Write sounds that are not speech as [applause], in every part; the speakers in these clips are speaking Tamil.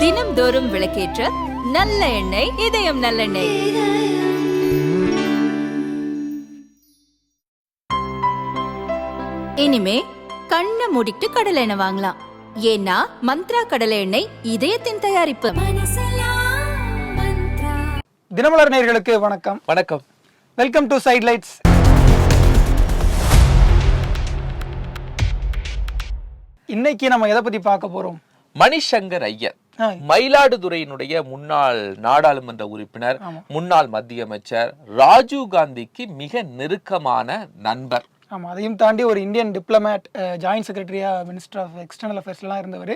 தினம்தோறும் விளக்கேற்ற நல்ல எண்ணெய் இதயம் நல்லெண்ணெய். இனிமே கண்ணை மூடிட்டு கடலை எண்ணெய் வாங்கலாம். ஏன்னா மந்த்ரா கடலை எண்ணெய் இதயத்தின் தயாரிப்பு. தினமலர் நேயர்களுக்கு வணக்கம். வணக்கம். வெல்கம் டு சைட் லைட்ஸ் இன்னைக்கு நம்ம எதை பத்தி பார்க்க போறோம்? மணிசங்கர் ஐயர். மயிலாடுதுறையினுடைய முன்னாள் நாடாளுமன்ற உறுப்பினர் முன்னாள் மத்திய அமைச்சர் ராஜீவ் காந்திக்கு மிக நெருக்கமான நண்பர். ஆமா அதையும் தாண்டி ஒரு இந்தியன் டிப்ளமேட் ஜாயின்ட் செக்ரட்டரியா மினிஸ்டர் ஆஃப் எக்ஸ்டர்னல் அஃபேர்ஸ்லாம் இருந்தவர்.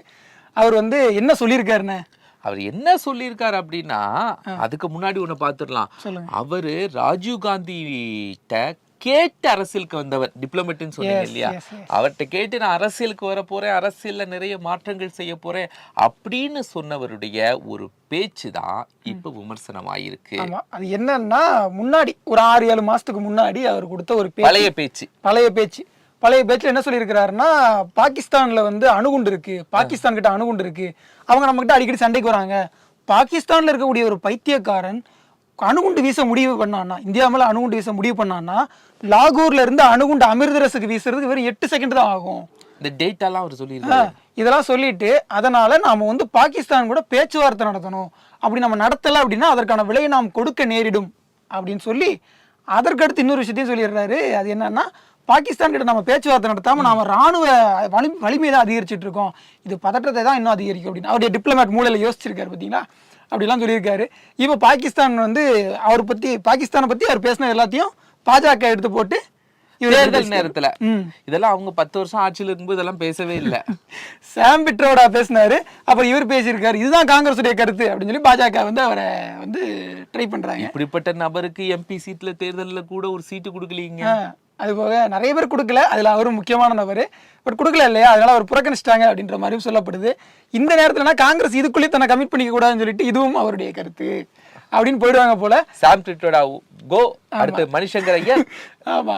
அவர் வந்து என்ன சொல்லியிருக்காருன்னு? அவர் என்ன சொல்லியிருக்காரு அப்படின்னா அதுக்கு முன்னாடி ஒண்ணு பார்த்துடலாம். அவரு ராஜீவ் காந்திட்ட கேட்டு அரசியலுக்கு வந்தவர் டிப்ளமேட்னு சொன்னீங்க இல்லையா. அவர்கிட்ட கேட்டு நான் அரசியலுக்கு வர போறேன் அரசியல்ல நிறைய மாற்றங்கள் செய்ய போறேன் அப்படின்னு சொன்னவருடைய ஒரு பேச்சு தான் இப்ப விமர்சனமாயிருக்கு. ஆமா. அது என்னன்னா முன்னாடி ஒரு ஆறு ஏழு மாசத்துக்கு முன்னாடி அவர் கொடுத்த ஒரு பழைய பேச்சு. பழைய பேச்சு. பழைய பேச்சுல என்ன சொல்லியிருக்கிறாருன்னா பாகிஸ்தான்ல வந்து அணுகுண்டு இருக்கு. பாகிஸ்தான் கிட்ட அணுகுண்டு இருக்கு. அவங்க நம்ம கிட்ட அடிக்கடி சண்டைக்கு வராங்க. பாகிஸ்தான்ல இருக்கக்கூடிய ஒரு பைத்தியக்காரன் அணுகுண்டு வீச முடிவு பண்ணான்னா இந்தியா மேல அணுகுண்டு வீச முடிவு பண்ணான்னா லாகூர்ல இருந்து அணுகுண்டு அமிர்தரஸுக்கு வீசுறதுக்கு வெறும் எட்டு செகண்ட் தான் ஆகும். இந்த டேட்டாலாம் அவர் சொல்லியிருக்காரு. இதெல்லாம் சொல்லிட்டு அதனால நாம வந்து பாகிஸ்தான் கூட பேச்சுவார்த்தை நடத்தணும். அப்படி நம்ம நடத்தல அப்படின்னா அதற்கான விலையை நாம் கொடுக்க நேரிடும் அப்படின்னு சொல்லி அதற்கடுத்து இன்னொரு விஷயத்தையும் சொல்லிடுறாரு. அது என்னன்னா பாகிஸ்தான் கிட்ட நம்ம பேச்சுவார்த்தை நடத்தாம நாம ராணுவ வலி வலிமையை தான் அதிகரிச்சுட்டு இருக்கோம். இது பதற்றத்தை தான் இன்னும் அதிகரிக்கும் அப்படின்னு. அவருடைய டிப்ளமேட் மூலையில யோசிச்சிருக்காரு பார்த்தீங்களா அப்படிலாம் சொல்லியிருக்காரு. இப்போ பாகிஸ்தான் வந்து அவர் பத்தி பாகிஸ்தானை பத்தி அவர் பேசின எல்லாத்தையும் பாஜக எடுத்து போட்டு தேர்தல் நேரத்துல. இதெல்லாம் அவங்க பத்து வருஷம் ஆட்சியில இருக்கும்போது இதெல்லாம் பேசவே இல்ல. [laughs] சாம் பிட்ரோடா பேசினாரு. அப்புறம் இவர் பேசியிருக்காரு. இதுதான் காங்கிரஸுடைய கருத்து அப்படின்னு சொல்லி பாஜக வந்து அவரை வந்து ட்ரை பண்றாங்க. இப்படிப்பட்ட நபருக்கு எம்பி சீட்ல தேர்தல்ல கூட ஒரு சீட்டு கொடுக்கலீங்க. அது போக நிறைய பேர் கொடுக்கல. அதுல அவரும் முக்கியமான நபர் பட் கொடுக்கல இல்லையா? அதனால அவர் புறக்கணிச்சிட்டாங்க அப்படின்ற மாதிரியும் சொல்லப்படுது. இந்த நேரத்துலனா காங்கிரஸ் இதுக்குள்ளேயே தன்னை கமிட் பண்ணிக்க கூடாதுன்னு சொல்லிட்டு இதுவும் அவருடைய கருத்து. அப்படின்னு போயிடுவாங்க போல. சாம் ட்ரிட்டோடா கோ. அடுத்து மணிசங்கர் ஐயர் [laughs] ஆமா.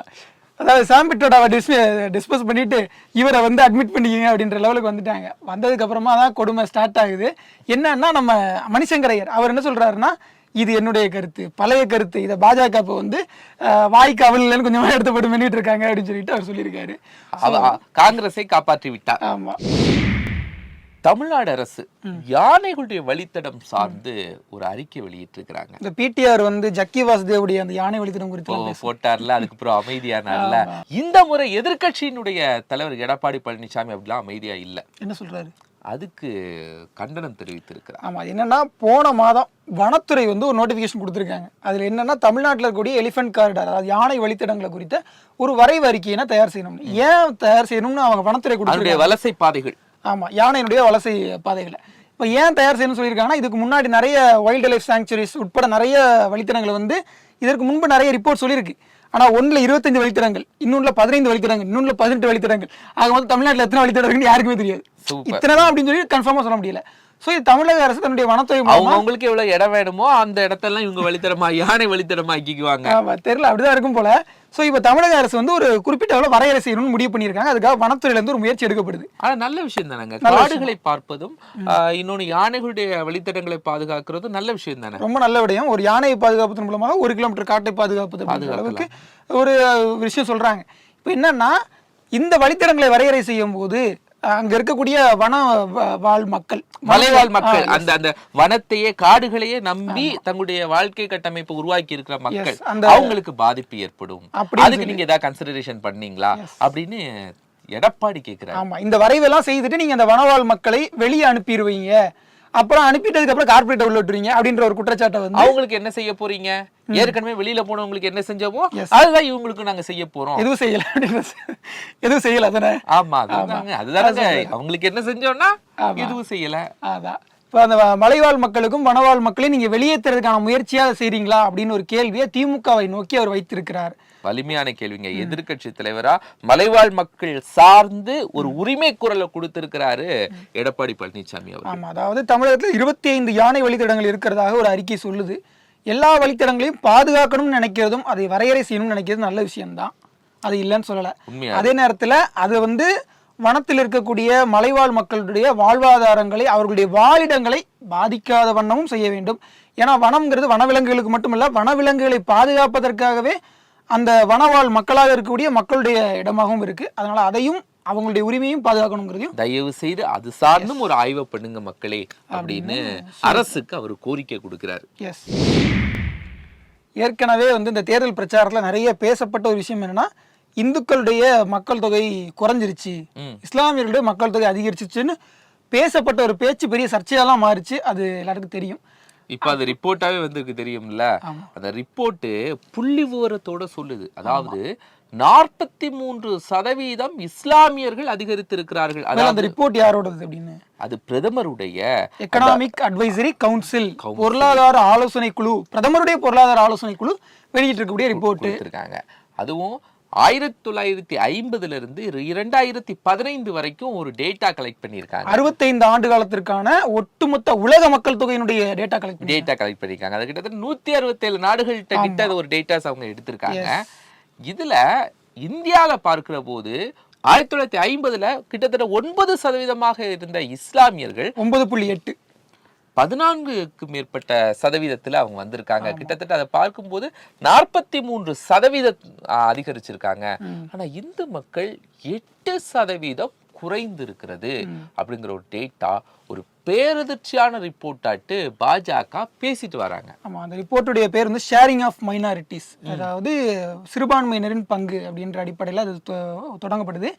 அதாவது சாம் பிட்ரோடாவை டிஸ் டிஸ்போஸ் பண்ணிட்டு இவரை வந்து அட்மிட் பண்ணிக்கிங்க அப்படின்ற லெவலுக்கு வந்துட்டாங்க. வந்ததுக்கு அப்புறமா தான் கொடுமை ஸ்டார்ட் ஆகுது. என்னன்னா நம்ம மணிசங்கரையர் அவர் என்ன சொல்றாருன்னா இது என்னுடைய கருத்து. பழைய கருத்து. இதை பாஜக இப்போ வந்து வாய்க்கு அவல் இல்லைன்னு கொஞ்சமா எடுத்து போட்டு பண்ணிட்டு இருக்காங்க அப்படின்னு சொல்லிட்டு அவர் சொல்லியிருக்காரு. காங்கிரஸை காப்பாற்றி விட்டார். ஆமா. தமிழ்நாடு அரசு யானைகளுடைய வழித்தடம் சார்ந்து ஒரு அறிக்கை வெளியிட்டிருக்கிறாங்க. இந்த பிடிஆர் வந்து ஜக்கி வாசுதேவுடைய அந்த யானை வழித்தடம் குறித்து போட்டார்ல அதுக்கப்புறம் அமைதியானார்ல. இந்த முறை எதிர்க்கட்சியினுடைய தலைவர் எடப்பாடி பழனிசாமி அப்படிலாம் அமைதியா இல்ல. என்ன சொல்றாரு? அதுக்கு கண்டனம் தெரிவித்திருக்கிறார். ஆமா என்னன்னா போன மாதம் வனத்துறை வந்து ஒரு நோட்டிஃபிகேஷன் கொடுத்துருக்காங்க. அதுல என்னன்னா தமிழ்நாட்டில் இருக்கக்கூடிய எலிஃபென்ட் காரிடார் அதாவது யானை வழித்தடங்களை குறித்த ஒரு வரைவு அறிக்கையினை தயார் செய்யணும் ஏன் தயார் செய்யணும்னு அவங்க வனத்துறை அதனுடைய கொடுத்துருக்காங்க வலசை பாதைகள். ஆமா யானையினுடைய வலசை பாதைகளை. இப்போ ஏன் தயார் செய்யணும்னு சொல்லியிருக்காங்கன்னா இதுக்கு முன்னாடி நிறைய வைல்டு லைஃப் சாங்சுரிஸ் உட்பட நிறைய வழித்தடங்களை வந்து இதற்கு முன்பு நிறைய ரிப்போர்ட் சொல்லியிருக்கு. ஆனா ஒண்ணுல இருபத்தஞ்சு வழித்தடங்கள் இன்னொன்றுல பதினைந்து வழித்தடங்கள் இன்னொன்றுல பதினெட்டு வழித்தடங்கள். ஆக மொத்தம் தமிழ்நாட்டில் எத்தனை வழித்தடம் இருக்குன்னு யாருக்குமே தெரியாது. இத்தனை தான் அப்படின்னு சொல்லி கன்ஃபார்மா சொல்ல முடியல. சோ இது தமிழக அரசு தன்னுடைய வனத்துறை அவங்க அவங்களுக்கு எவ்வளவு இடம் வேணுமோ அந்த இடத்தெல்லாம் இவங்க வழித்தடமா யானை வழித்தடமா ஆக்கிக்குவாங்க ஆமா தெரியல அப்படிதான் இருக்கும் போல. சோ இப்போ தமிழக அரசு வந்து ஒரு குறிப்பிட்ட அளவு வரையறை செய்யணும்னு முடிவு பண்ணியிருக்காங்க. அதுக்காக வனத்துறையில இருந்து ஒரு முயற்சி எடுக்கப்படுது. ஆனா நல்ல விஷயம் தானேங்க. காடுகளை பார்ப்பதும் ஆஹ், இன்னொன்னு யானைகளுடைய வழித்தடங்களை பாதுகாக்கிறதும் நல்ல விஷயம் தானே. ரொம்ப நல்ல விடயம். ஒரு யானையை பாதுகாப்பதன் மூலமாக ஒரு கிலோமீட்டர் காட்டை பாதுகாப்பது அளவுக்கு ஒரு விஷயம் சொல்றாங்க. இப்போ என்னன்னா இந்த வழித்தடங்களை வரையறை செய்யும் போது அங்க இருக்கக்கூடிய வன வாழ் மக்கள். மலைவாழ் மக்கள். அந்த அந்த வனத்தையே காடுகளையே நம்பி தங்களுடைய வாழ்க்கை கட்டமைப்பை உருவாக்கி இருக்கிற மக்கள். அவங்களுக்கு பாதிப்பு ஏற்படும். அதுக்கு நீங்க ஏதாவது கன்சிடரேஷன் பண்ணீங்களா? அப்படின்னு எடப்பாடி கேக்குறாரு. ஆமா இந்த வரைவெல்லாம் செய்துட்டு நீங்க அந்த வனவாழ் மக்களை வெளியே அனுப்பிடுவீங்க அப்புறம் அனுப்பிட்டதுக்கு அப்புறம் கார்பரேட்டை உள்ள விட்டுருவீங்க அப்படின்ற ஒரு குற்றச்சாட்டை வந்து அவங்களுக்கு என்ன செய்ய போறீங்க? ஏற்கனவே வெளியில போனவங்களுக்கு என்ன செஞ்சோமோ அதுதான் இவங்களுக்கு நாங்க செய்ய போறோம். எதுவும் செய்யல எதுவும் செய்யல தானே ஆமா அதுதாங்க அதுதானங்க அவங்களுக்கு என்ன செஞ்சோம்னா எதுவும் செய்யல. அதான். இப்போ அந்த மலைவாழ் மக்களுக்கும் வனவாழ் மக்களையும் நீங்க வெளியேற்றுறதுக்கான முயற்சியா அதை செய்றீங்களா அப்படின்னு ஒரு கேள்வியை திமுகவை நோக்கி அவர் வைத்திருக்கிறார். வலிமையான கேள்விங்க. எதிர்க்கட்சி தலைவரா மலைவாழ் மக்கள் சார்ந்து ஒரு உரிமை குரலை கொடுத்திருக்கிறாரு எடப்பாடி பழனிசாமி அவர் ஆமா அதாவது தமிழகத்தில் இருபத்தி ஐந்து யானை வழித்தடங்கள் இருக்கிறதாக ஒரு அறிக்கை சொல்லுது. எல்லா வழித்தடங்களையும் பாதுகாக்கணும்னு நினைக்கிறதும் அதை வரையறை செய்யணும்னு நினைக்கிறது நல்ல விஷயம்தான். அது இல்லைன்னு சொல்லல. அதே நேரத்துல அது வந்து வனத்தில் இருக்கக்கூடிய மலைவாழ் மக்களுடைய வாழ்வாதாரங்களை அவர்களுடைய வாழிடங்களை பாதிக்காத வண்ணமும் செய்ய வேண்டும். ஏன்னா வனம்ங்கிறது வனவிலங்குகளுக்கு மட்டுமல்ல வனவிலங்குகளை பாதுகாப்பதற்காகவே அந்த வனவாழ் மக்களாக இருக்கக்கூடிய மக்களுடைய இடமாகவும் இருக்கு. அதனால அதையும் அவங்களுடைய உரிமையும் பாதுகாக்கணுங்கிறதையும் தயவு செய்து அது சார்ந்தும் ஒரு ஆய்வை பண்ணுங்க மக்களே அப்படின்னு அரசுக்கு அவர் கோரிக்கை கொடுக்கிறாரு. எஸ் ஏற்கனவே வந்து இந்த தேர்தல் பிரச்சாரத்தில் நிறைய பேசப்பட்ட ஒரு விஷயம் என்னன்னா இந்துக்களுடைய மக்கள் தொகை குறைஞ்சிருச்சு. இஸ்லாமியர்களுடைய மக்கள் தொகை அதிகரிச்சிச்சுன்னு பேசப்பட்ட ஒரு பேச்சு பெரிய சர்ச்சையெல்லாம் மாறிச்சு. அது எல்லாருக்கும் தெரியும். இப்ப அது ரிப்போர்ட்டாவே வந்திருக்கு தெரியும்ல. அந்த ரிப்போர்ட் புள்ளி விவரத்தோட சொல்லுது. அதாவது நாற்பத்தி மூன்று சதவீதம் இஸ்லாமியர்கள் அதிகரித்திருக்கிறார்கள். முதல்ல அந்த அதாவது ரிப்போர்ட் யாரோடது அப்படின்னு? அது பிரதமருடைய எக்கனாமிக் அட்வைசரி கவுன்சில் பொருளாதார ஆலோசனை குழு பிரதமருடைய பொருளாதார ஆலோசனை குழு வெளியிட்டு இருக்கக்கூடிய ரிப்போர்ட் கொடுத்திருக்காங்க. அதுவும் ஆயிரத்தி தொள்ளாயிரத்தி ஐம்பதுல இருந்து இரு- இரண்டாயிரத்தி பதினைந்து வரைக்கும் ஒரு டேட்டா கலெக்ட் பண்ணியிருக்காங்க. அறுபத்தைந்து ஆண்டு காலத்திற்கான ஒட்டுமொத்த உலக மக்கள் தொகையினுடைய டேட்டா கலெக்ட் டேட்டா கலெக்ட் பண்ணிருக்காங்க அது கிட்டத்தட்ட நூத்தி அறுபத்தேழு நாடுகள்கிட்ட கிட்ட ஒரு டேட்டாஸ் அவங்க எடுத்திருக்காங்க. இதுல இந்தியால பார்க்கிற போது ஆயிரத்தி தொள்ளாயிரத்தி ஐம்பதுல கிட்டத்தட்ட ஒன்பது சதவீதமாக இருந்த இஸ்லாமியர்கள் ஒன்பது புள்ளி எட்டு. பதினான்குக்கு மேற்பட்ட சதவீதத்துல அவங்க வந்திருக்காங்க. கிட்டத்தட்ட அதை பார்க்கும்போது நாற்பத்தி மூன்று சதவீத அதிகரிச்சிருக்காங்க. ஆனா இந்து மக்கள் எட்டு சதவீதம் குறைந்து இருக்கிறது அப்படிங்கிற ஒரு டேட்டா ஒரு பேரதிர்ச்சியான ரிப்போர்ட் ஆட்டு பாஜக பேசிட்டு வராங்க. ஆமா அந்த ரிப்போர்ட்டுடைய பேர் வந்து ஷேரிங் ஆஃப் மைனாரிட்டிஸ் அதாவது சிறுபான்மையினரின் பங்கு அப்படின்ற அடிப்படையில் அது தொடங்கப்படுது.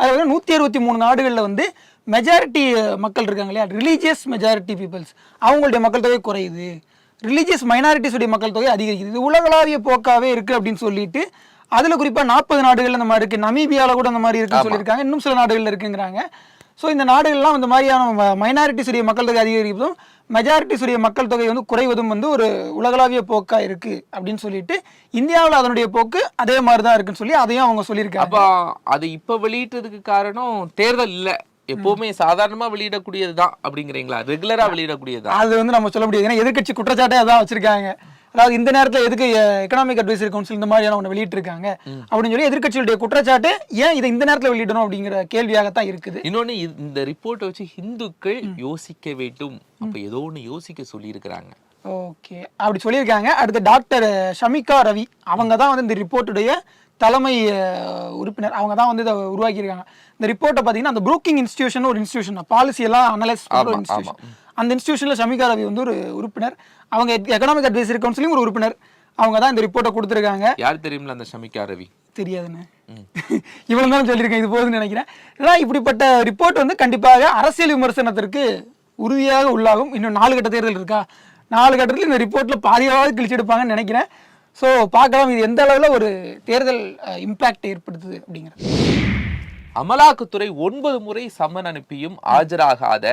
அது வந்து நூற்றி அறுபத்தி மூணு நாடுகளில் வந்து மெஜாரிட்டி மக்கள் இருக்காங்க இல்லையா? ரிலீஜியஸ் மெஜாரிட்டி பீப்புள்ஸ் அவங்களுடைய மக்கள் தொகை குறையுது. ரிலீஜியஸ் மைனாரிட்டிஸுடைய மக்கள் தொகை அதிகரிக்குது. இது உலகளாவிய போக்காவே இருக்குது அப்படின்னு சொல்லிட்டு அதில் குறிப்பாக நாற்பது நாடுகள் இந்த மாதிரி இருக்குது நமீபியாவில் கூட அந்த மாதிரி இருக்குன்னு சொல்லியிருக்காங்க. இன்னும் சில நாடுகளில் இருக்குங்கிறாங்க. ஸோ இந்த நாடுகள்லாம் இந்த மாதிரியான மைனாரிட்டிஸுடைய மக்கள் தொகை அதிகரிப்பதும் மெஜாரிட்டிஸுடைய மக்கள் தொகை வந்து குறைவதும் வந்து ஒரு உலகளாவிய போக்கா இருக்கு அப்படின்னு சொல்லிட்டு இந்தியாவில் அதனுடைய போக்கு அதே மாதிரி தான் இருக்குன்னு சொல்லி அதையும் அவங்க சொல்லியிருக்காங்க. அப்ப அது இப்ப வெளியிட்டதுக்கு காரணம் தேர்தல் இல்ல. எப்பவுமே சாதாரணமா வெளியிடக்கூடியதுதான் அப்படிங்கிறீங்களா? ரெகுலரா வெளியிடக்கூடியதுதான் அது வந்து நம்ம சொல்ல முடியாது. ஏன்னா எதிர்க்கட்சி குற்றச்சாட்டே அதான் வச்சிருக்காங்க. அதாவது இந்த நேரத்தில் எதுக்கு எக்கனாமிக் அட்வைசரி கவுன்சில் இந்த மாதிரியான ஒன்று வெளியிட்டிருக்காங்க? அப்படின்னு சொல்லி எதிர்க்கட்சியுடைய குற்றச்சாட்டு ஏன் இதை இந்த நேரத்தில் வெளியிடணும் அப்படிங்கிற கேள்வியாகத்தான் இருக்குது. இன்னொன்னு இது- இந்த ரிப்போர்ட்டை வச்சு இந்துக்கள் யோசிக்க வேண்டும். அப்ப ஏதோ ஒண்ணு யோசிக்க சொல்லி இருக்கிறாங்க ஓகே. அப்படி சொல்லியிருக்காங்க. அடுத்து டாக்டர் ஷமிகா ரவி அவங்க தான் வந்து இந்த ரிப்போர்ட்டுடைய தலைமை உறுப்பினர் அவங்க தான் வந்து இதை உருவாக்கியிருக்காங்க. இந்த ரிப்போர்ட்டை பார்த்தீங்கன்னா அந்த ப்ரூக்கிங் இன்ஸ்டியூஷன் ஒரு இன்ஸ்டியூஷன் பாலிசி எல்லாம் அனலைஸ் பண்ணுற இன்ஸ்டியூஷன் அந்த இன்ஸ்டியூஷனில் ஷமிகா ரவி வந்து ஒரு உறுப்பினர். அவங்க எக்கனாமிக் அட்வைசரி கவுன்சிலிங் ஒரு உறுப்பினர். அவங்க தான் இந்த ரிப்போர்ட்டை கொடுத்துருக்காங்க. யார் தெரியுமில்ல அந்த ஷமிகா ரவி? தெரியாதுன்னு [laughs] இவ்வளவு தான் சொல்லியிருக்கேன் இது போதுன்னு நினைக்கிறேன். ஏன்னா இப்படிப்பட்ட ரிப்போர்ட் வந்து கண்டிப்பாக அரசியல் விமர்சனத்திற்கு உறுதியாக உள்ளாகும். இன்னும் நாலு கட்ட தேர்தல் இருக்கா? நாலு கட்டத்தில் இந்த ரிப்போர்ட்ல பாதியாவது கிழிச்செடுப்பாங்கன்னு நினைக்கிறேன். ஸோ பார்க்கலாம் இது எந்த அளவில் ஒரு தேர்தல் இம்பேக்ட் ஏற்படுத்துது அப்படிங்கிறது. அமலாக்கத்துறை ஒன்பது முறை சம்மன் அனுப்பியும் ஆஜராகாத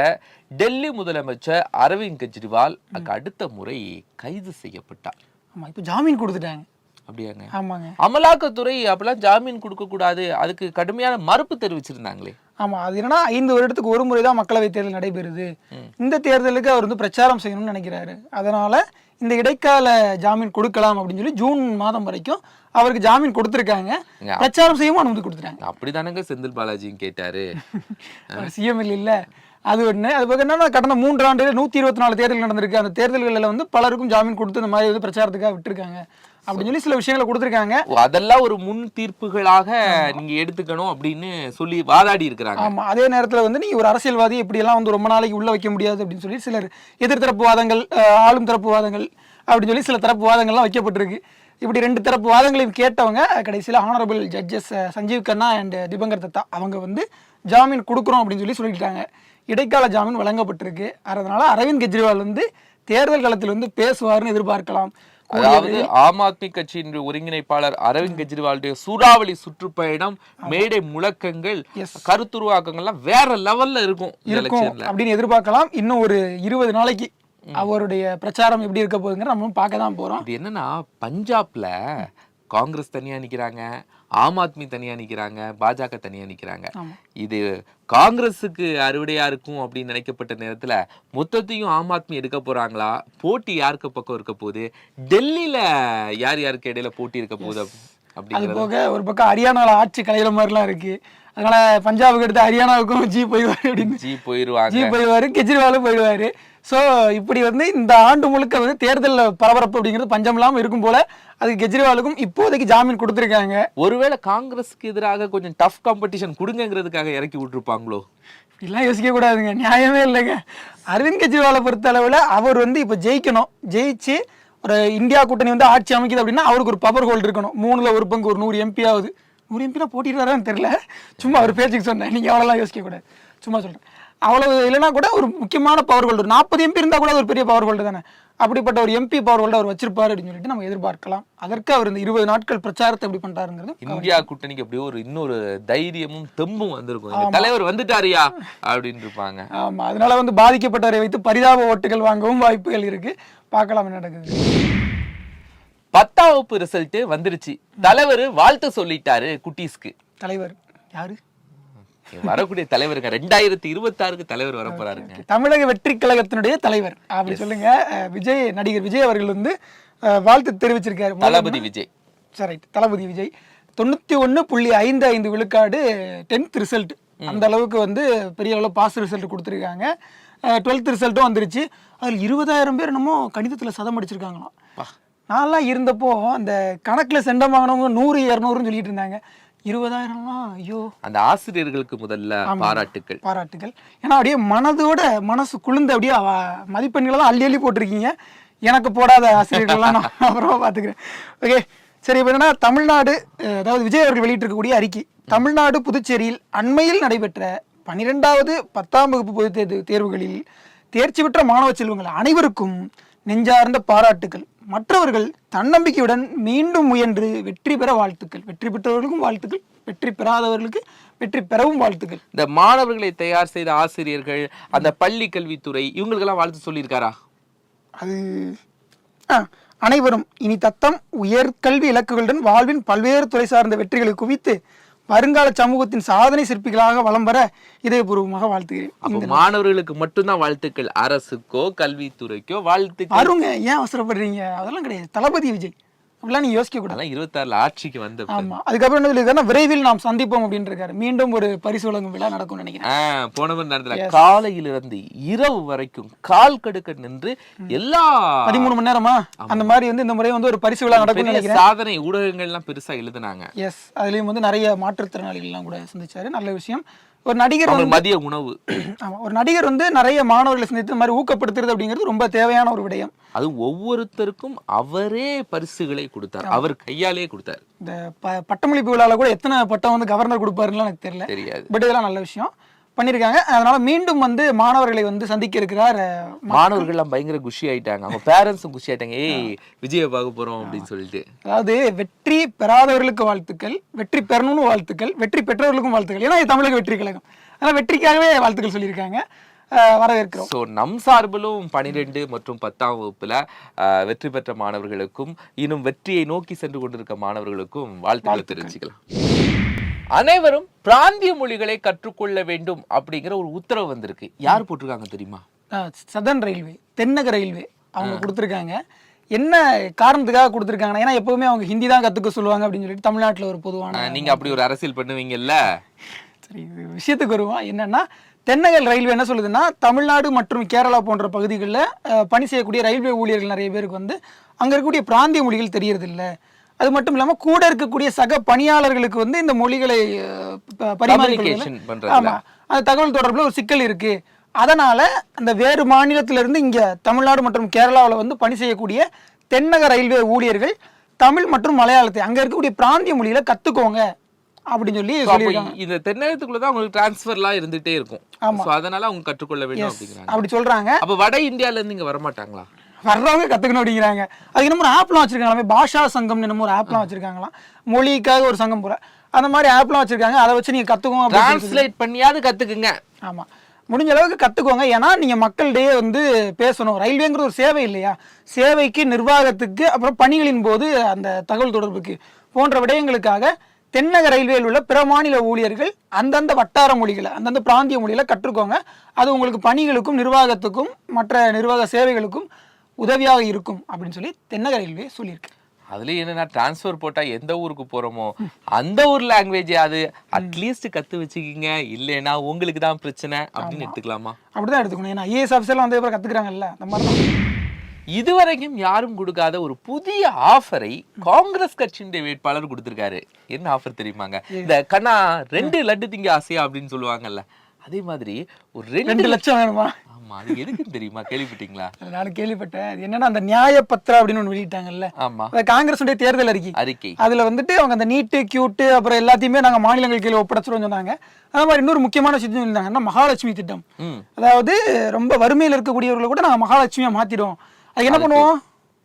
டெல்லி முதலமைச்சர் அரவிந்த் கெஜ்ரிவால் அடுத்த முறை கைது செய்யப்பட்டார். ஆமா இப்போ ஜாமீன் கொடுத்துட்டாங்க. அப்படியாங்க. ஆமாங்க. அமலாக்கத்துறை அப்பெல்லாம் ஜாமீன் கொடுக்க கூடாது. அதுக்கு கடுமையான மறுப்பு தெரிவிச்சிருந்தாங்களே. ஆமா அது என்னன்னா ஐந்து வருடத்துக்கு ஒரு முறை தான் மக்களவை தேர்தல் நடைபெறுது. இந்த தேர்தலுக்கு அவர் வந்து பிரச்சாரம் செய்யணும்னு நினைக்கிறாரு. அதனால இந்த இடைக்கால ஜாமீன் கொடுக்கலாம் அப்படின்னு சொல்லி ஜூன் மாதம் வரைக்கும் அவருக்கு ஜாமீன் கொடுத்துருக்காங்க. பிரச்சாரம் செய்யவும் அனுமதி கொடுத்துட்டாங்க. அப்படிதானங்க செந்தில் பாலாஜியும் கேட்டாரு. [laughs] அவர் சிஎம் இல்ல. அது ஒண்ணு. அது பக்கம் என்னன்னா கடந்த மூன்று ஆண்டுகள் நூத்தி இருபத்தி நாலு தேர்தல் நடந்திருக்கு. அந்த தேர்தல்களில் வந்து பலருக்கும் ஜாமீன் கொடுத்து இந்த மாதிரி வந்து பிரச்சாரத்துக்காக விட்டுருக்காங்க. அப்படின்னு சொல்லி சில விஷயங்களை கொடுத்துருக்காங்க. அதெல்லாம் ஒரு முன் தீர்ப்புகளாக நீங்க எடுத்துக்கணும் அப்படின்னு சொல்லி வாதாடி இருக்கிறாங்க. ஆமா அதே நேரத்துல வந்து நீ ஒரு அரசியல்வாதி இப்படியெல்லாம் வந்து ரொம்ப நாளைக்கு உள்ள வைக்க முடியாது அப்படின்னு சொல்லி சிலர் எதிர்த்தரப்பு வாதங்கள் ஆளும் தரப்பு வாதங்கள் அப்படின்னு சொல்லி சில தரப்பு வாதங்கள்லாம் வைக்கப்பட்டிருக்கு. இப்படி ரெண்டு தரப்பு வாதங்களையும் கேட்டவங்க கடைசியில் honourable judges Sanjiv Khanna and Dipankar Datta அவங்க வந்து ஜாமீன் கொடுக்குறோம் அப்படின்னு சொல்லி சொல்லிட்டாங்க. இடைக்கால ஜாமீன் வழங்கப்பட்டிருக்கு. அதனால அரவிந்த் கெஜ்ரிவால் வந்து தேர்தல் களத்தில் வந்து பேசுவார்னு எதிர்பார்க்கலாம். அதாவது ஆம் ஆத்மி கட்சியின் ஒருங்கிணைப்பாளர் அரவிந்த் கெஜ்ரிவாலுடைய சூறாவளி சுற்றுப்பயணம் மேடை முழக்கங்கள் கருத்துருவாக்கங்கள்லாம் வேற லெவல்ல இருக்கும் இருக்கும் அப்படின்னு எதிர்பார்க்கலாம். இன்னும் ஒரு இருபது நாளைக்கு அவருடைய பிரச்சாரம் எப்படி இருக்க போகுதுங்கிற நம்மளும் பார்க்க தான் போறோம். இது என்னன்னா பஞ்சாப்ல காங்கிரஸ் தனியா நிக்கிறாங்க ஆம் ஆத்மி தனியா நிக்கிறாங்க பாஜக தனியா நிக்கிறாங்க. ஆமா. இது காங்கிரஸுக்கு அறுவடையா இருக்கும் அப்படின்னு நினைக்கப்பட்ட நேரத்துல மொத்தத்தையும் ஆம் ஆத்மி எடுக்க போறாங்களா? போட்டி யாருக்கு பக்கம் இருக்க போகுது? டெல்லியில யார் யாருக்கு இடையில போட்டி இருக்க போகுது அது போக ஒரு பக்கம் ஹரியானாவில் ஆட்சி கலையிற மாதிரிலாம் இருக்கு. அதனால பஞ்சாபுக்கு எடுத்து ஹரியானாவுக்கும் ஜி போயிடுவாரு அப்படின்னு. ஜி போயிருவாங்க. ஜி போயிடுவாரு கெஜ்ரிவாலும் போயிடுவாரு. ஸோ இப்படி வந்து இந்த ஆண்டு முழுக்க வந்து தேர்தலில் பரபரப்பு அப்படிங்கிறது பஞ்சம் இல்லாமல் இருக்கும் போல அதுக்கு கெஜ்ரிவாலுக்கும் இப்போதைக்கு ஜாமீன் கொடுத்துருக்காங்க. ஒருவேளை காங்கிரஸ்க்கு எதிராக கொஞ்சம் டஃப் காம்படிஷன் கொடுங்கங்கிறதுக்காக இறக்கி விட்டுருப்பாங்களோ? இப்படிலாம் யோசிக்க கூடாதுங்க. நியாயமே இல்லைங்க. அரவிந்த் கெஜ்ரிவாலை பொறுத்த அளவில் அவர் வந்து இப்போ ஜெயிக்கணும். ஜெயிச்சு ஒரு இந்தியா கூட்டணி வந்து ஆட்சி அமைக்குது அப்படின்னா அவருக்கு ஒரு பவர் ஹோல்டு இருக்கணும். மூணுல ஒரு பங்கு ஒரு நூறு எம்பி ஆகுது. நூறு எம்பினா போட்டிடுறாரான்னு தெரியல. சும்மா அவர் பேச்சுக்கு சொன்னேன். நீங்கள் அவ்வளோலாம் யோசிக்க கூடாது. சும்மா சொல்கிறேன் அவ்வளவு இல்லைனா கூட ஒரு முக்கியமான பவர் ஹோல்டர் நாற்பது எம்பி இருந்தால் கூட ஒரு பெரிய பவர் ஹோல்டர் தானே. அப்படிப்பட்ட ஒரு எம்பி பவர் ஹோல்டர் அவர் வச்சிருப்பாரு அப்படின்னு சொல்லிட்டு நம்ம எதிர்பார்க்கலாம். அதற்கு அவர் இந்த இருபது நாட்கள் பிரச்சாரத்தை எப்படி பண்றாருங்கிறது இந்தியா கூட்டணிக்கு அப்படியே ஒரு இன்னொரு தைரியமும் தெம்பும் வந்திருக்கும். தலைவர் வந்துட்டாரியா? அப்படின்னு இருப்பாங்க. ஆமா. அதனால வந்து பாதிக்கப்பட்டவரை வைத்து பரிதாப ஓட்டுகள் வாங்கவும் வாய்ப்புகள் இருக்கு. பார்க்கலாம் என்ன நடக்குது. பத்தாம் வகுப்பு ரிசல்ட் வந்துருச்சு. தலைவர் வாழ்த்து சொல்லிட்டாரு குட்டீஸ்க்கு. தலைவர். யாரு? வரக்கூடிய தலைவருங்க. ரெண்டாயிரத்தி இருபத்தாறுக்கு தலைவர் வர போறாருங்க. தமிழக வெற்றி கழகத்தினுடைய தலைவர். அப்படி சொல்லுங்க. விஜய் நடிகர் விஜய் அவர்கள் வந்து வாழ்த்து தெரிவிச்சிருக்காரு. தளபதி விஜய். சரி தளபதி விஜய். தொண்ணூத்தி ஒண்ணு புள்ளி ஐந்து ஐந்து விழுக்காடு டென்த் ரிசல்ட் அந்த அளவுக்கு வந்து பெரிய அளவு பாஸ் ரிசல்ட் கொடுத்துருக்காங்க. டுவெல்த் ரிசல்ட்டும் வந்துருச்சு. அதில் இருபதாயிரம் பேர் என்னமோ கணிதத்தில் சதம் அடிச்சிருக்காங்களாம். நான்லாம் இருந்தப்போ அந்த கணக்கில் செண்டம் வாங்கினவங்க நூறு இரநூறுன்னு சொல்லிட்டு இருந்தாங்க. இருபதாயிரம்லாம் ஐயோ. அந்த ஆசிரியர்களுக்கு முதல்ல பாராட்டுக்கள். பாராட்டுகள் ஏன்னா அப்படியே மனதோட மனசு குளிர்ந்து அப்படியே மதிப்பெண்களை தான் அள்ளி அள்ளி போட்டிருக்கீங்க. எனக்கு போடாத ஆசிரியர்கள்லாம் நான் [laughs] அப்புறமா பார்த்துக்கிறேன் ஓகே சரி இப்போ என்னன்னா தமிழ்நாடு அதாவது விஜய் அவர்கள் வெளியிட்டிருக்கக்கூடிய அறிக்கை. தமிழ்நாடு புதுச்சேரியில் அண்மையில் நடைபெற்ற பன்னிரெண்டாவது பத்தாம் வகுப்பு தேர்வு தேர்வுகளில் தேர்ச்சி பெற்ற மாணவ செல்வங்கள் அனைவருக்கும் நெஞ்சார்ந்த பாராட்டுகள் மற்றவர்கள் தன்னம்பிக்கையுடன் மீண்டும் முயன்று வெற்றி பெற வாழ்த்துக்கள். வெற்றி பெற்றவர்களுக்கும் வாழ்த்துக்கள். வெற்றி பெறாதவர்களுக்கு வெற்றி பெறவும் வாழ்த்துக்கள். இந்த மாணவர்களை தயார் செய்த ஆசிரியர்கள் அந்த பள்ளி கல்வித்துறை இவங்களுக்கெல்லாம் வாழ்த்து சொல்லியிருக்காரா? அது அனைவரும் இனி தத்தம் உயர்கல்வி இலக்குகளுடன் வாழ்வின் பல்வேறு துறை சார்ந்த வெற்றிகளை குவித்து வருங்கால சமூகத்தின் சாதனை சிற்பிகளாக வலம் வர இதயபூர்வமாக வாழ்த்துகிறேன். மாணவர்களுக்கு மட்டும்தான் வாழ்த்துக்கள். அரசுக்கோ கல்வித்துறைக்கோ வாழ்த்துக்கள். அருங்க ஏன் அவசரப்படுறீங்க? அதெல்லாம் கிடையாது. தளபதி விஜய். அப்படிலாம் நீங்க யோசிக்க கூடாது. இருபத்தாறுல ஆட்சிக்கு வந்த. ஆமா. அதுக்கப்புறம் என்ன சொல்லியிருக்காருன்னா விரைவில் நாம் சந்திப்போம் அப்படின்னு இருக்காரு மீண்டும் ஒரு பரிசு வழங்கும் விழா நடக்கும்னு நினைக்கிறேன். ஆ, போன மாதிரி நடந்தல காலையிலிருந்து இரவு வரைக்கும் கால் கடுக்க நின்று எல்லா பதிமூணு மணி நேரமா? அந்த மாதிரி வந்து இந்த முறை வந்து ஒரு பரிசு விழா நடக்கும்னு பெரிய நினைக்கிறேன். சாதனை ஊடகங்கள்லாம் பெருசா எழுதுனாங்க. எஸ் அதுலயும் வந்து நிறைய மாற்றுத்திறனாளிகள்லாம் கூட சந்திச்சாரு. நல்ல விஷயம். ஒரு நடிகர் வந்து மதிய உணவு. [clears throat] ஆமா ஒரு நடிகர் வந்து நிறைய மாணவர்களை சந்தித்து மாதிரி ஊக்கப்படுத்துறது அப்படிங்கிறது ரொம்ப தேவையான ஒரு விடயம். அது ஒவ்வொருத்தருக்கும் அவரே பரிசுகளை கொடுத்தார். அவர் கையாலே கொடுத்தார். இந்த பட்டமளிப்பு விழாவில் கூட எத்தனை பட்டம் வந்து கவர்னர் கொடுப்பாருன்னு எனக்கு தெரியல. தெரியாது. பட் இதெல்லாம் நல்ல விஷயம். பண்ணியிருக்காங்க அதனால மீண்டும் வந்து மாணவர்களை வந்து சந்திக்க இருக்கிறார் அஹ், மாணவர்கள் எல்லாம் பயங்கர குஷி ஆயிட்டாங்க. அவங்க பேரண்ட்ஸும் குஷி ஆயிட்டாங்க. ஏய் விஜய பார்க்க போறோம் அப்படின்னு சொல்லிட்டு. அதாவது வெற்றி பெறாதவர்களுக்கு வாழ்த்துக்கள் வெற்றி பெறணும்னு வாழ்த்துக்கள் வெற்றி பெற்றவர்களுக்கும் வாழ்த்துக்கள். ஏன்னா தமிழக வெற்றி கழகம். அதனால் வெற்றிக்காகவே வாழ்த்துக்கள் சொல்லியிருக்காங்க. வரவேற்கிறோம். ஸோ நம் சார்பிலும் பனிரெண்டு மற்றும் பத்தாம் வகுப்புல வெற்றி பெற்ற மாணவர்களுக்கும் இன்னும் வெற்றியை நோக்கி சென்று கொண்டிருக்க மாணவர்களுக்கும் வாழ்த்துக்களை. தெரிவிச்சுக்கலாம். அனைவரும் பிராந்திய மொழிகளை கற்றுக்கொள்ள வேண்டும் அப்படிங்கிற ஒரு உத்தரவு வந்திருக்கு. யார் போட்டிருக்காங்க தெரியுமா? சதன் ரயில்வே தென்னக ரயில்வே அவங்க கொடுத்துருக்காங்க. என்ன காரணத்துக்காக கொடுத்துருக்காங்கன்னா ஏன்னா எப்பவுமே அவங்க ஹிந்தி தான் கற்றுக்க சொல்லுவாங்க அப்படின்னு சொல்லிட்டு தமிழ்நாட்டில் ஒரு பொதுவான ஆஹ், நீங்க அப்படி ஒரு அரசியல் பண்ணுவீங்கல்ல? சரி இது விஷயத்துக்கு வருவோம். என்னன்னா தென்னகல் ரயில்வே என்ன சொல்லுதுன்னா தமிழ்நாடு மற்றும் கேரளா போன்ற பகுதிகளில் பணி செய்யக்கூடிய ரயில்வே ஊழியர்கள் நிறைய பேருக்கு வந்து அங்கே இருக்கக்கூடிய பிராந்திய மொழிகள் தெரியறது இல்ல அது மட்டும் இல்லாமல் கூட இருக்கக்கூடிய சக பணியாளர்களுக்கு வந்து இந்த மொழிகளை அஹ், ப- பரிமாறிக்கொள்வதில் Communication பண்றதுல. ஆமா. அந்த தகவல் தொடர்புல ஒரு சிக்கல் இருக்கு. அதனால அந்த வேறு மாநிலத்தில இருந்து இங்க தமிழ்நாடு மற்றும் கேரளாவில் வந்து பணி செய்யக்கூடிய தென்னக ரயில்வே ஊழியர்கள் தமிழ் மற்றும் மலையாளத்தை அங்க இருக்கக்கூடிய பிராந்திய மொழியில கத்துக்கோங்க அப்படின்னு சொல்லி இந்த தென்னகத்துக்குள்ளதான் உங்களுக்கு டிரான்ஸ்ஃபர்லாம் இருந்துட்டே இருக்கும். சோ அதனால அவங்க கற்றுக்கொள்ள வேண்டும் அப்படிங்கிறாங்க. அப்படி சொல்றாங்க. அப்ப வட இந்தியால இருந்து இங்க வரமாட்டாங்களா? வர்றவங்க கத்துக்கணும் அப்படிங்கிறாங்க. அதுக்கு என்னமோ ஒரு ஆப்லாம் வச்சிருக்காங்க பாஷா சங்கம் என்னமோ ஒரு ஆப்லாம் வச்சிருக்காங்களாம். மொழிக்காக ஒரு சங்கம் போல. அந்த மாதிரி ஆப்லாம் வச்சிருக்காங்க. அதை வச்சு நீங்க கத்துக்கோங்க அப்படின்னு சொல்லி டிரான்ஸ்லேட் பண்ணியாவது கத்துக்குங்க. ஆமா. முடிஞ்ச அளவுக்கு கத்துக்கோங்க. ஏன்னா நீங்க மக்களிடையே வந்து பேசணும். ரயில்வேங்கிற ஒரு சேவை இல்லையா? சேவைக்கு நிர்வாகத்துக்கு அப்புறம் பணிகளின் போது அந்த தகவல் தொடர்புக்கு போன்ற விடயங்களுக்காக தென்னக ரயில்வேயில் உள்ள பிற மாநில ஊழியர்கள் அந்தந்த வட்டார மொழிகளை அந்தந்த பிராந்திய மொழிகளை கற்றுக்கோங்க. அது உங்களுக்கு பணிகளுக்கும் நிர்வாகத்துக்கும் மற்ற நிர்வாக சேவைகளுக்கும் உதவியாக இருக்கும் அப்படின்னு சொல்லி தென்னக ரயில்வே சொல்லியிருக்கு. அதுலயும் என்னன்னா டிரான்ஸ்ஃபர் போட்டா எந்த ஊருக்கு போறோமோ அந்த ஊர் லாங்குவேஜ் அது அட்லீஸ்ட் கத்து வச்சுக்கிங்க. இல்லைன்னா உங்களுக்கு தான் பிரச்சனை அப்படின்னு எடுத்துக்கலாமா? அப்படிதான் எடுத்துக்கணும். ஏன்னா ஐஏஎஸ் ஆஃபீஸர்லாம் வந்து அப்புறம் கத்துக்கிறாங்கல்ல தான் இதுவரைக்கும் யாரும் கொடுக்காத ஒரு புதிய ஆஃபரை காங்கிரஸ் கட்சியினுடைய வேட்பாளர் கொடுத்திருக்காரு. என்ன ஆஃபர் தெரியுமாங்க? இந்த கண்ணா ரெண்டு லட்டு திங்க ஆசையா அப்படின்னு சொல்லுவாங்கல்ல. அதே மாதிரி ஒரு ரெண்டு லட்சம் வேணுமா? ஆமா அது எதுக்குன்னு தெரியுமா? கேள்விப்பட்டீங்களா? அது நானும் கேள்விப்பட்டேன். அது என்னன்னா அந்த நியாய பத்திரம் அப்படின்னு ஒன்று வெளியிட்டாங்கல்ல. ஆமா. அந்த காங்கிரஸுடைய தேர்தல் அறிக்கை. அறிக்கை. அதுல வந்துட்டு அவங்க அந்த நீட்டு கியூட்டு அப்புறம் எல்லாத்தையுமே நாங்க மாநிலங்கள் கீழே ஒப்படைச்சிருவோம் சொன்னாங்க. அது மாதிரி இன்னொரு முக்கியமான விஷயம் இருந்தாங்கன்னா மகாலட்சுமி திட்டம். அதாவது ரொம்ப வறுமையில் இருக்கக்கூடியவர்களை கூட நாங்க மகாலட்சுமியா மாத்திடுவோம். அதுக்கு என்ன பண்ணுவோம்?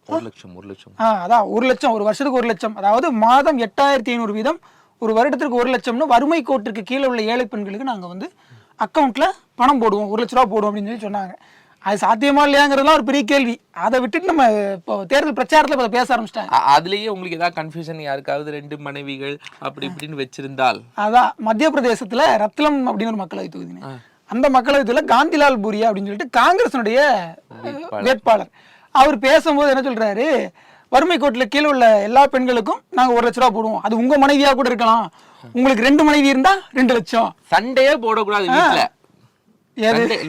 ஒரு லட்சம் ஒரு லட்சம். ஆ அதான் ஒரு லட்சம் ஒரு வருஷத்துக்கு ஒரு லட்சம். அதாவது மாதம் எட்டாயிரத்தி ஐநூறு வீதம் ஒரு வருடத்திற்கு ஒரு லட்சம்னு வறுமை கோட்டிற்கு கீழே உள்ள ஏழை பெண்களுக்கு நாங்க வந்து அக்கௌண்ட்ல பணம் போடுவோம். ஒரு லட்ச ரூபா போடுவோம் அப்படின்னு சொல்லி சொன்னாங்க. அது சாத்தியமா இல்லையாங்கிறதுலாம் ஒரு பெரிய கேள்வி. அதை விட்டுட்டு நம்ம இப்போ தேர்தல் பிரச்சாரத்துல இப்போ பேச ஆரம்பிச்சிட்டாங்க. அதுலயே உங்களுக்கு ஏதாவது கன்ஃபியூஷன் யாருக்காவது ரெண்டு மனைவிகள் அப்படி இப்படின்னு வச்சிருந்தால்? அதான் மத்திய பிரதேசத்துல ரத்லம் அப்படின்னு ஒரு மக்களவை தொகுதிங்க அந்த மக்களவை தொகுதியில காந்திலால் பூரியா அப்படின்னு சொல்லிட்டு காங்கிரஸினுடைய வேட்பாளர். அவர் பேசும்போது என்ன சொல்றாரு? வறுமை கோட்டில் கீழே உள்ள எல்லா பெண்களுக்கும் நாங்க ஒரு லட்ச ரூபா போடுவோம். அது உங்க மனைவியா கூட இருக்கலாம். உங்களுக்கு ரெண்டு மனைவி இருந்தா ரெண்டு லட்சம். சண்டையே போடக்கூடாது வீட்டுல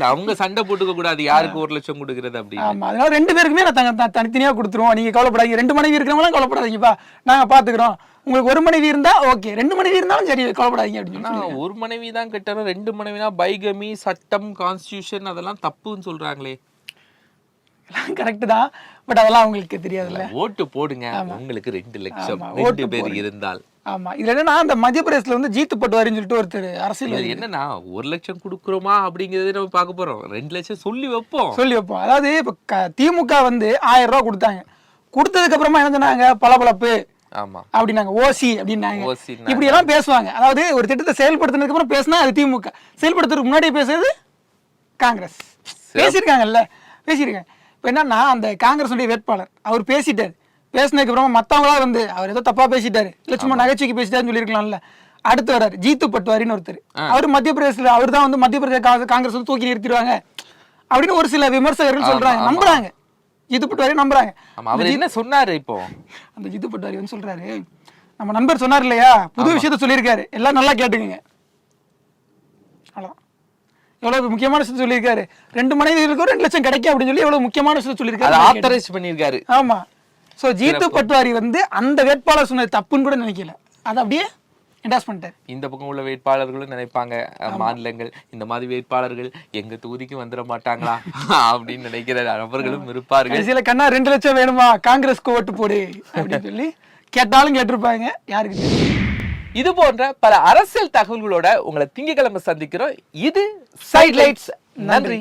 அவங்க சண்டை போட்டுக்க கூடாது. யாருக்கு ஒரு லட்சம் கொடுக்கறது அப்படின்னு. ஆமா அதனால ரெண்டு பேருக்குமே நான் தனித்தனியா கொடுத்துருவோம். நீங்க கவலைப்படாதீங்க. ரெண்டு மனைவி இருக்கிறவங்களாம் கவலைப்படாதீங்கப்பா நாங்க பாத்துக்கிறோம். உங்களுக்கு ஒரு மனைவி இருந்தா ஓகே. ரெண்டு மனைவி இருந்தாலும் சரி கவலைப்படாதீங்க அப்படின்னு ஒரு மனைவி தான் கட்டணும் ரெண்டு மனைவினா பைகமி சட்டம் கான்ஸ்டியூஷன் அதெல்லாம் தப்புன்னு சொல்றாங்களே. கரெக்ட் தான். பட் அதெல்லாம் அவங்களுக்கு தெரியாதுல்ல. ஓட்டு போடுங்க. உங்களுக்கு ரெண்டு லட்சம். ரெண்டு ஓட்டு பேர். இருந்தால். ஆமா. இதுல என்னன்னா அந்த மத்திய பிரதேசத்துல வந்து ஜீத்து பட்டுவாரின்னு சொல்லிட்டு ஒருத்தர் அரசியல் என்னன்னா ஒரு லட்சம் கொடுக்குறோமா அப்படிங்கறத நம்ம பார்க்க போறோம். ரெண்டு லட்சம் சொல்லி வைப்போம். சொல்லி வைப்போம். அதாவது இப்ப திமுக வந்து ஆயிரம் ரூபாய் கொடுத்தாங்க. கொடுத்ததுக்கு அப்புறமா என்ன சொன்னாங்க? பளபளப்பு ஆமா. அப்படின்னாங்க. ஓசி அப்படின்னாங்க. இப்படி எல்லாம் பேசுவாங்க. அதாவது ஒரு திட்டத்தை செயல்படுத்தினதுக்கு அப்புறம் பேசினா அது திமுக. செயல்படுத்துறதுக்கு முன்னாடியே பேசுறது காங்கிரஸ். பேசியிருக்காங்கல்ல? பேசியிருக்காங்க. இப்போ என்னன்னா அந்த காங்கிரஸுடைய வேட்பாளர் அவர் பேசிட்டார். பேசினதுக்கு அப்புறமா மத்தவங்களா வந்து அவர் ஏதோ தப்பா பேசிட்டாரு. இல்ல சும்மா நகைச்சுவைக்கு பேசிட்டாருன்னு சொல்லியிருக்கலாம்ல. அடுத்து வராரு ஜீத்து பட்வாரின்னு ஒருத்தர். அவர் மத்திய பிரதேசத்துல அவர் தான் வந்து மத்திய பிரதேச காங்கிரஸ் வந்து தூக்கி நிறுத்திடுவாங்க அப்படின்னு ஒரு சில விமர்சகர்கள் சொல்றாங்க. நம்புறாங்க. ஜீத்து பட்வாரி நம்புறாங்க. அவர் என்ன சொன்னாரு இப்போ? அந்த ஜித்து பட்டாரி வந்து சொல்றாரு நம்ம நண்பர் சொன்னார் இல்லையா? புது விஷயத்த சொல்லியிருக்காரு. எல்லாம் நல்லா கேட்டுக்குங்க. எவ்வளவு முக்கியமான விஷயத்த சொல்லியிருக்காரு. ரெண்டு மனைவிகளுக்கும் ரெண்டு லட்சம் கிடைக்கும் அப்படின்னு சொல்லி எவ்வளவு முக்கியமான அதை சொல்லியிருக்காரு. ஆத்தரைஸ் பண்ணிருக்காரு ஆமா. சோ ஜீத்து பட்வாரி வந்து அந்த வேட்பாளர் சொன்னது தப்புன்னு கூட நினைக்கல. அதை அப்படியே இந்த பக்கம் உள்ள வேட்பாளர்களும் நினைப்பாங்க மாநிலங்கள் இந்த மாதிரி வேட்பாளர்கள் எங்க தொகுதிக்கு வந்துட மாட்டாங்களா? அப்படின்னு நினைக்கிற நபர்களும் இருப்பார்கள். கடைசியில கண்ணா ரெண்டு லட்சம் வேணுமா? காங்கிரஸ்க்கு ஓட்டு போடு. அப்படின்னு சொல்லி கேட்டாலும் கேட்டிருப்பாங்க. யாருக்கு இது போன்ற பல அரசியல் தகவல்களோட உங்களை திங்கக்கிழமை சந்திக்கிறோம். இது Sidelights. நன்றி.